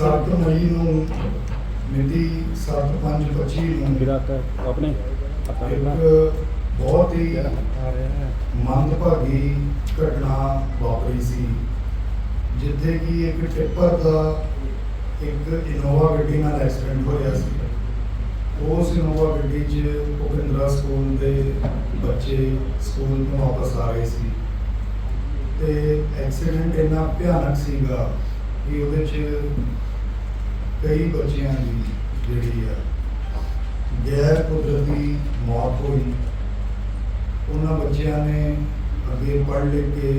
7 ਮਈ ਨੂੰ ਮਿਤੀ 7/5/25 ਨੂੰ ਤਾਂ ਆਪਣੇ ਇੱਕ ਬਹੁਤ ਹੈ ਮੰਦਭਾਗੀ ਘਟਨਾ ਵਾਪਰੀ ਸੀ ਜਿੱਥੇ ਕਿ ਇੱਕ ਟਿੱਪਰ ਦਾ ਇੱਕ ਇਨੋਵਾ ਗੱਡੀ ਨਾਲ ਐਕਸੀਡੈਂਟ ਹੋਇਆ ਸੀ। ਉਸ ਇਨੋਵਾ ਗੱਡੀ 'ਚ ਭੁਪਿੰਦਰਾ ਸਕੂਲ ਦੇ ਬੱਚੇ ਸਕੂਲ ਤੋਂ ਵਾਪਸ ਆ ਰਹੇ ਸੀ ਤੇ ਐਕਸੀਡੈਂਟ ਇੰਨਾ ਭਿਆਨਕ ਸੀਗਾ ਕਿ ਉਹਦੇ 'ਚ ਕਈ ਬੱਚਿਆਂ ਦੀ ਜਿਹੜੀ ਆ ਗੈਰ ਕੁਦਰਤੀ ਮੌਤ ਹੋਈ, ਉਹਨਾਂ ਬੱਚਿਆਂ ਨੇ ਅੱਗੇ ਪੜ੍ਹ ਲਿਖ ਕੇ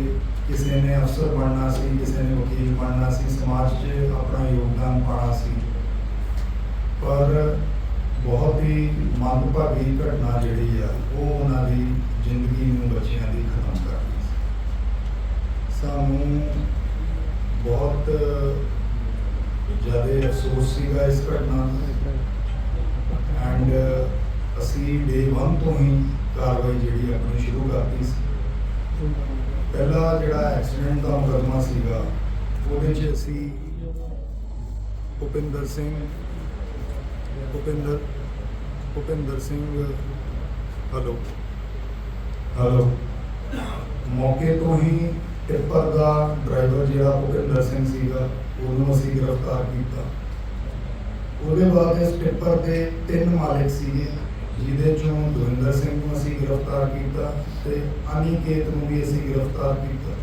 ਕਿਸੇ ਨੇ ਅਫਸਰ ਬਣਨਾ ਸੀ, ਕਿਸੇ ਨੇ ਵਕੀਲ ਬਣਨਾ ਸੀ, ਸਮਾਜ 'ਚ ਆਪਣਾ ਯੋਗਦਾਨ ਪਾਉਣਾ ਸੀ। ਪਰ ਬਹੁਤ ਹੀ ਮੰਦਭਾਗੀ ਘਟਨਾ ਜਿਹੜੀ ਆ, ਉਹ ਉਹਨਾਂ ਦੀ ਜ਼ਿੰਦਗੀ ਨੂੰ ਬੱਚਿਆਂ ਦੀ ਖਤਮ ਕਰ ਗਈ ਸੀ ਸਾਨੂੰ ਬਹੁਤ ਜ਼ਿਆਦਾ ਅਫਸੋਸ ਸੀਗਾ ਇਸ ਘਟਨਾ ਦਾ ਐਂਡ ਅਸੀਂ ਡੇ 1 ਤੋਂ ਹੀ ਕਾਰਵਾਈ ਜਿਹੜੀ ਆਪਣੀ ਸ਼ੁਰੂ ਕਰਤੀ ਸੀ। ਪਹਿਲਾ ਜਿਹੜਾ ਐਕਸੀਡੈਂਟ ਦਾ ਮੁਕੱਦਮਾ ਸੀਗਾ, ਉਹਦੇ 'ਚ ਅਸੀਂ ਭੁਪਿੰਦਰ ਸਿੰਘ, ਭੁਪਿੰਦਰ ਭੁਪਿੰਦਰ ਸਿੰਘ ਹਲੋ ਹਲੋ ਮੌਕੇ ਤੋਂ ਹੀ ਟਿੱਪਰ ਦਾ ਡਰਾਈਵਰ ਜਿਹੜਾ ਭੁਪਿੰਦਰ ਸਿੰਘ ਸੀਗਾ, ਉਹਨੂੰ ਅਸੀਂ ਗ੍ਰਿਫਤਾਰ ਕੀਤਾ। ਉਹਦੇ ਬਾਅਦ ਇਸ ਟਿੱਪਰ ਦੇ ਤਿੰਨ ਮਾਲਕ ਸੀਗੇ। ਜਿਹਦੇ ਚੋਂ ਦਵਿੰਦਰ ਸਿੰਘ ਨੂੰ ਅਸੀਂ ਗ੍ਰਿਫਤਾਰ ਕੀਤਾ ਤੇ ਅਨਿਕੇਤ ਨੂੰ ਵੀ ਅਸੀਂ ਗ੍ਰਿਫਤਾਰ ਕੀਤਾ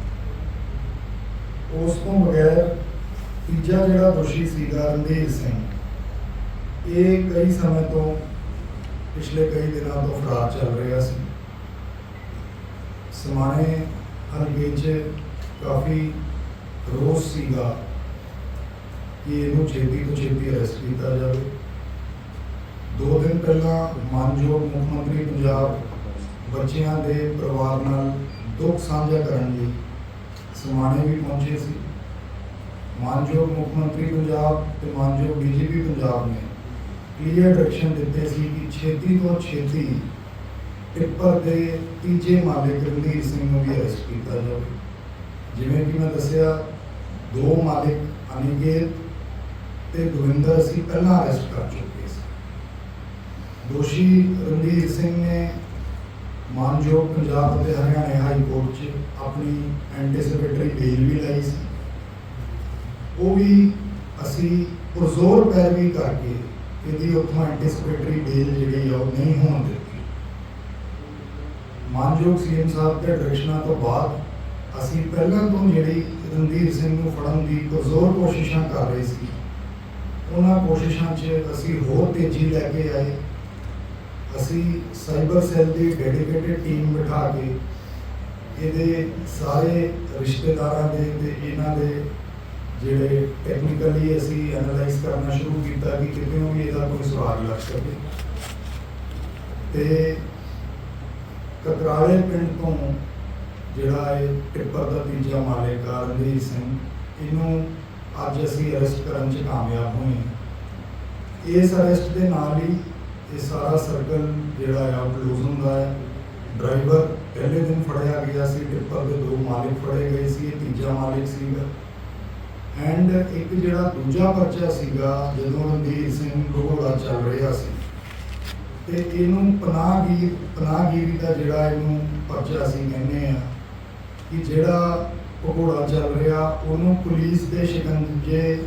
ਉਸ ਤੋਂ ਬਗੈਰ ਤੀਜਾ ਜਿਹੜਾ ਦੋਸ਼ੀ ਸੀਗਾ ਰਣਧੀਰ ਸਿੰਘ ਇਹ ਕਈ ਸਮੇਂ ਤੋਂ ਪਿਛਲੇ ਕਈ ਦਿਨਾਂ ਤੋਂ ਫਰਾਰ ਚੱਲ ਰਿਹਾ ਸੀ ਸਮਾਣੇ ਹਲਕੇ 'ਚ ਕਾਫੀ ਰੋਸ ਸੀਗਾ ਕਿ ਇਹਨੂੰ ਛੇਤੀ ਤੋਂ ਛੇਤੀ ਅਰੈਸਟ ਕੀਤਾ ਜਾਵੇ ਦੋ ਦਿਨ ਪਹਿਲਾਂ ਮਾਨਯੋਗ ਮੁੱਖ ਮੰਤਰੀ ਪੰਜਾਬ ਬੱਚਿਆਂ ਦੇ ਪਰਿਵਾਰ ਨਾਲ ਦੁੱਖ ਸਾਂਝਾ ਕਰਨ ਲਈ ਸਮਾਣੇ ਵੀ ਪਹੁੰਚੇ ਸੀ। ਮਾਨਯੋਗ ਮੁੱਖ ਮੰਤਰੀ ਪੰਜਾਬ ਤੇ ਮਾਨਯੋਗ ਡੀਜੀਪੀ ਪੰਜਾਬ ਨੇ ਕਲੀਅਰ ਡਾਇਰੈਕਸ਼ਨ ਦਿੱਤੇ ਸੀ ਕਿ ਛੇਤੀ ਤੋਂ ਛੇਤੀ ਟਿੱਪਰ ਦੇ ਤੀਜੇ ਮਾਲਕ ਰਣਧੀਰ ਸਿੰਘ ਨੂੰ ਵੀ ਅਰੈਸਟ ਕੀਤਾ ਜਾਵੇ। ਜਿਵੇਂ ਕਿ ਮੈਂ ਦੱਸਿਆ, ਦੋ ਮਾਲਿਕ ਅਨਿਕੇਤ ਤੇ ਦਵਿੰਦਰ ਸੀ, ਪਹਿਲਾਂ ਅਰੈਸਟ ਕਰ ਚੁੱਕੇ ਦੋਸ਼ੀ ਰਣਧੀਰ ਸਿੰਘ ਨੇ ਮਾਨਯੋਗ ਪੰਜਾਬ ਅਤੇ ਹਰਿਆਣਾ ਹਾਈ ਕੋਰਟ 'ਚ ਆਪਣੀ ਐਂਟੀਸਪੇਟਰੀ ਬੇਲ ਵੀ ਲਾਈ ਸੀ। ਉਹ ਵੀ ਅਸੀਂ ਪੁਰਜ਼ੋਰ ਪੈਰਵੀ ਕਰਕੇ ਇਹਦੀ ਉੱਥੋਂ ਐਂਟੀਸਿਪੇਟਰੀ ਬੇਲ ਜਿਹੜੀ ਆ ਉਹ ਨਹੀਂ ਹੋਣ ਦਿੱਤੀ। ਮਾਨਯੋਗ ਸੀਐਮ ਸਾਹਿਬ ਦੇ ਡਾਇਰੈਕਸ਼ਨਾਂ ਤੋਂ ਬਾਅਦ ਅਸੀਂ ਪਹਿਲਾਂ ਤੋਂ ਜਿਹੜੀ ਰਣਧੀਰ ਸਿੰਘ ਨੂੰ ਫੜਨ ਦੀ ਪੁਰਜ਼ੋਰ ਕੋਸ਼ਿਸ਼ਾਂ ਕਰ ਰਹੇ ਸੀ, ਉਹਨਾਂ ਕੋਸ਼ਿਸ਼ਾਂ 'ਚ ਅਸੀਂ ਹੋਰ ਤੇਜ਼ੀ ਲੈ ਕੇ ਆਏ। ਅਸੀਂ ਸਾਈਬਰ ਸੈੱਲ ਦੀ ਡੈਡੀਕੇਟਿਡ ਟੀਮ ਬਿਠਾ ਕੇ ਇਹਦੇ ਸਾਰੇ ਰਿਸ਼ਤੇਦਾਰਾਂ ਦੇ ਤੇ ਇਹਨਾਂ ਦੇ ਜਿਹੜੇ ਟੈਕਨੀਕਲੀ ਅਸੀਂ ਐਨਾਲਾਈਜ਼ ਕਰਨਾ ਸ਼ੁਰੂ ਕੀਤਾ ਕਿ ਕਿਤੇ ਵੀ ਇਹਦਾ ਕੋਈ ਸਵਾਲ ਲੱਗ ਸਕੇ ਤੇ ਕਤਰਾਲੇ ਪਿੰਡ ਤੋਂ ਜਿਹੜਾ ਇਹ ਟਿੱਪਰ ਦਾ ਤੀਜਾ ਮਾਲਕ ਆ ਸਿੰਘ, ਇਹਨੂੰ ਅੱਜ ਅਸੀਂ ਅਰੈਸਟ ਕਰਨ 'ਚ ਕਾਮਯਾਬ ਹੋਏ ਹਾਂ। ਇਸ ਅਰੈਸਟ ਦੇ ਨਾਲ ਹੀ ਇਹ ਸਾਰਾ ਸਰਕਲ ਜਿਹੜਾ ਆ ਉਹ ਕਲੋਜ਼ ਹੁੰਦਾ ਹੈ। ਡਰਾਈਵਰ ਪਹਿਲੇ ਦਿਨ ਫੜਿਆ ਗਿਆ ਸੀ ਟਿੱਪਰ ਦੇ ਦੋ ਮਾਲਿਕ ਫੜੇ ਗਏ ਸੀ, ਇਹ ਤੀਜਾ ਮਾਲਿਕ ਸੀਗਾ। ਐਂਡ ਇੱਕ ਜਿਹੜਾ ਦੂਜਾ ਪਰਚਾ ਸੀਗਾ, ਜਦੋਂ ਰਣਜੀਤ ਸਿੰਘ ਘੋੜਾ ਚੱਲ ਰਿਹਾ ਸੀ। ਤੇ ਇਹਨੂੰ ਪਨਾਹਗੀਰ, ਪਨਾਹਗੀਰੀ ਦਾ ਜਿਹੜਾ ਇਹਨੂੰ ਪਰਚਾ ਸੀ ਕਹਿੰਦੇ ਆ ਕਿ ਜਿਹੜਾ ਘੋੜਾ ਚੱਲ ਰਿਹਾ, ਉਹਨੂੰ ਪੁਲਿਸ ਦੇ ਸ਼ਿਕੰਜੇ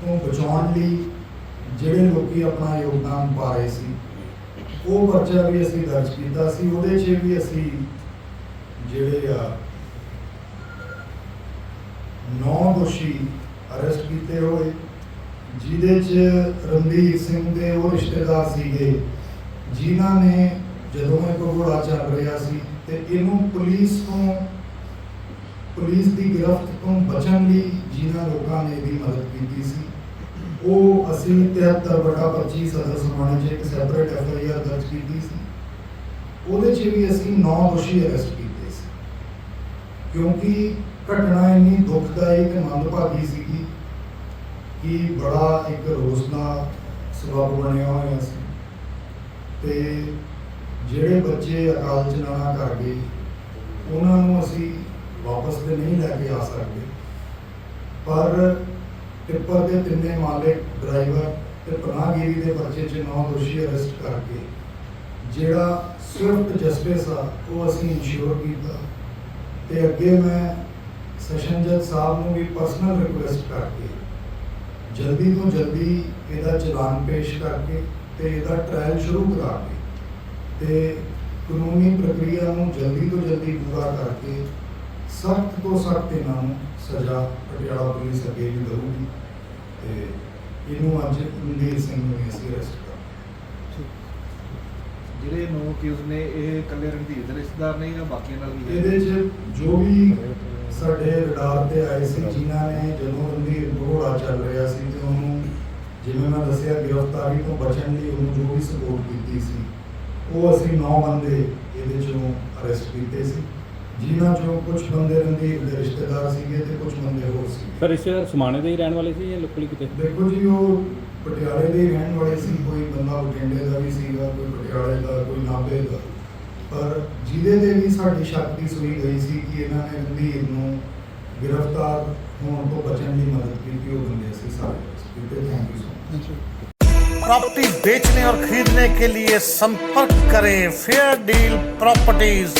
ਤੋਂ ਬਚਾਉਣ ਲਈ ਜਿਹੜੇ ਲੋਕੀ ਆਪਣਾ ਯੋਗਦਾਨ ਪਾ ਰਹੇ ਸੀ। ਉਹ ਪਰਚਾ ਵੀ ਅਸੀਂ ਦਰਜ ਕੀਤਾ ਸੀ, ਉਹਦੇ 'ਚ ਵੀ ਅਸੀਂ ਜਿਹੜੇ ਆ ਨੌ ਦੋਸ਼ੀ ਅਰੈਸਟ ਕੀਤੇ ਹੋਏ, ਜਿਹਦੇ 'ਚ ਰਣਧੀਰ ਸਿੰਘ ਦੇ ਉਹ ਰਿਸ਼ਤੇਦਾਰ ਸੀਗੇ, ਜਿਨ੍ਹਾਂ ਨੇ ਜਦੋਂ ਇਹ ਘੋੜਾ ਚੱਲ ਰਿਹਾ ਸੀ ਤੇ ਇਹਨੂੰ ਪੁਲਿਸ ਤੋਂ, ਪੁਲਿਸ ਦੀ ਗ੍ਰਿਫਤ ਤੋਂ ਬਚਣ ਲਈ ਜਿਨ੍ਹਾਂ ਲੋਕਾਂ ਨੇ ਵੀ ਮਦਦ ਕੀਤੀ ਸੀ। ਉਹ ਅਸੀਂ 73 ਬਟਾ 25 ਸਦਰ ਸਮਾਣੇ 'ਚ ਇੱਕ ਸੈਪਰੇਟ ਐਫ ਆਈ ਆਰ ਦਰਜ ਕੀਤੀ ਸੀ। ਉਹਦੇ 'ਚ ਵੀ ਅਸੀਂ 9 ਦੋਸ਼ੀ ਅਰੈਸਟ ਕੀਤੇ ਸੀ। ਕਿਉਂਕਿ ਘਟਨਾ ਇੰਨੀ ਦੁਖਦਾਈ ਤੇ ਮੰਦਭਾਗੀ ਸੀਗੀ ਕਿ ਬੜਾ ਇੱਕ ਰੋਸ ਦਾ ਸਬਬ ਬਣਿਆ ਹੋਇਆ ਸੀ। ਤੇ ਜਿਹੜੇ ਬੱਚੇ ਅਕਾਲ ਚਲਾਣਾ ਕਰ ਗਏ, ਉਹਨਾਂ ਨੂੰ ਅਸੀਂ ਵਾਪਸ ਤੇ ਨਹੀਂ ਲੈ ਕੇ ਆ ਸਕਦੇ। ਪਰ ਟ੍ਰਿਪਰ ਦੇ ਤਿੰਨੇ ਮਾਲਕ, ਡਰਾਈਵਰ ਤੇ ਪਨਾਹਗੀਰੀ ਦੇ ਪਰਚੇ 'ਚ ਨੌ ਦੋਸ਼ੀ ਅਰੈਸਟ ਕਰਕੇ, ਜਿਹੜਾ ਸਵਿਫਟ ਜਸਟਿਸ ਆ ਉਹ ਅਸੀਂ ਇੰਸ਼ੋਰ ਕੀਤਾ। ਤੇ ਅੱਗੇ ਮੈਂ ਸੈਸ਼ਨ ਜੱਜ ਸਾਹਿਬ ਨੂੰ ਵੀ ਪਰਸਨਲ ਰਿਕੁਐਸਟ ਕਰਕੇ, ਜਲਦੀ ਤੋਂ ਜਲਦੀ ਇਹਦਾ ਚਲਾਨ ਪੇਸ਼ ਕਰਕੇ ਤੇ ਇਹਦਾ ਟ੍ਰਾਇਲ ਸ਼ੁਰੂ ਕਰਾ ਕੇ, ਤੇ ਕਾਨੂੰਨੀ ਪ੍ਰਕਿਰਿਆ ਨੂੰ ਜਲਦੀ ਤੋਂ ਜਲਦੀ ਪੂਰਾ ਕਰਕੇ ਸਖਤ ਤੋਂ ਸਖਤ ਇਹਨਾਂ ਨੂੰ ਸਜ਼ਾ ਪਟਿਆਲਾ ਪੁਲਿਸ ਅੱਗੇ ਵੀ ਦਊਗੀ ਤੇ ਇਹਨੂੰ ਅੱਜ ਰਣਧੀਰ ਸਿੰਘ ਨੂੰ ਵੀ ਅਸੀਂ ਅਰੈਸਟ ਜਿਹੜੇ ਨੌ ਅਕਿਊਜ਼ ਨੇ ਇਹ ਇਕੱਲੇ ਰਣਧੀਰ ਦੇ ਰਿਸ਼ਤੇਦਾਰ ਨੇ ਜਾਂ ਬਾਕੀਆਂ ਨਾਲ ਵੀ ਇਹਦੇ 'ਚ ਜੋ ਵੀ ਸਾਡੇ ਰਡਾਰ ਤੇ ਆਏ ਸੀ ਜਿਨ੍ਹਾਂ ਨੇ ਜਦੋਂ ਰਣਧੀਰ ਘੋੜਾ ਚੱਲ ਰਿਹਾ ਸੀ ਤੇ ਉਹਨੂੰ ਜਿਵੇਂ ਮੈਂ ਦੱਸਿਆ ਗ੍ਰਿਫਤਾਰੀ ਤੋਂ ਬਚਣ ਲਈ ਉਹਨੂੰ ਜੋ ਵੀ ਸਪੋਰਟ ਕੀਤੀ ਸੀ ਉਹ ਅਸੀਂ 9 ਬੰਦੇ ਇਹਦੇ ਚੋਂ ਅਰੈਸਟ ਕੀਤੇ ਸੀ। ਜਿਨ੍ਹਾਂ ਚੋਂ ਕੁਝ ਬੰਦੇ ਰਣਧੀਰ ਦੇ ਰਿਸ਼ਤੇਦਾਰ ਸੀਗੇ ਤੇ ਕੁਝ ਬੰਦੇ ਹੋਰ ਸੀ ਸਰ ਰਿਸ਼ਤੇਦਾਰ ਸਮਾਣੇ ਦੇ ਹੀ ਰਹਿਣ ਵਾਲੇ ਸੀ ਜਾਂ ਲੋਕਲੀ ਕਿਤੇ ਦੇਖੋ ਜੀ ਉਹ ਪਟਿਆਲੇ ਦੇ ਹੀ ਰਹਿਣ ਵਾਲੇ ਸੀ ਕੋਈ ਬੰਦਾ ਬਠਿੰਡੇ ਦਾ ਵੀ ਸੀਗਾ ਕੋਈ ਪਟਿਆਲੇ ਦਾ ਕੋਈ ਨਾਭੇ ਦਾ ਪਰ ਜਿਹਦੇ ਤੇ ਵੀ ਸਾਡੀ ਸ਼ੱਕ ਦੀ ਸੂਈ ਗਈ ਸੀ ਕਿ ਇਹਨਾਂ ਨੇ ਰਣਧੀਰ ਨੂੰ ਗ੍ਰਿਫਤਾਰ ਹੋਣ ਤੋਂ ਬਚਣ ਦੀ ਮਦਦ ਕੀਤੀ ਉਹ ਬੰਦੇ ਅਸੀਂ ਸਾਰੇ arrest ਕੀਤੇ thank you so much property बेचने और खरीदने के लिए संपर्क करें फेयर डील प्रॉपर्टीज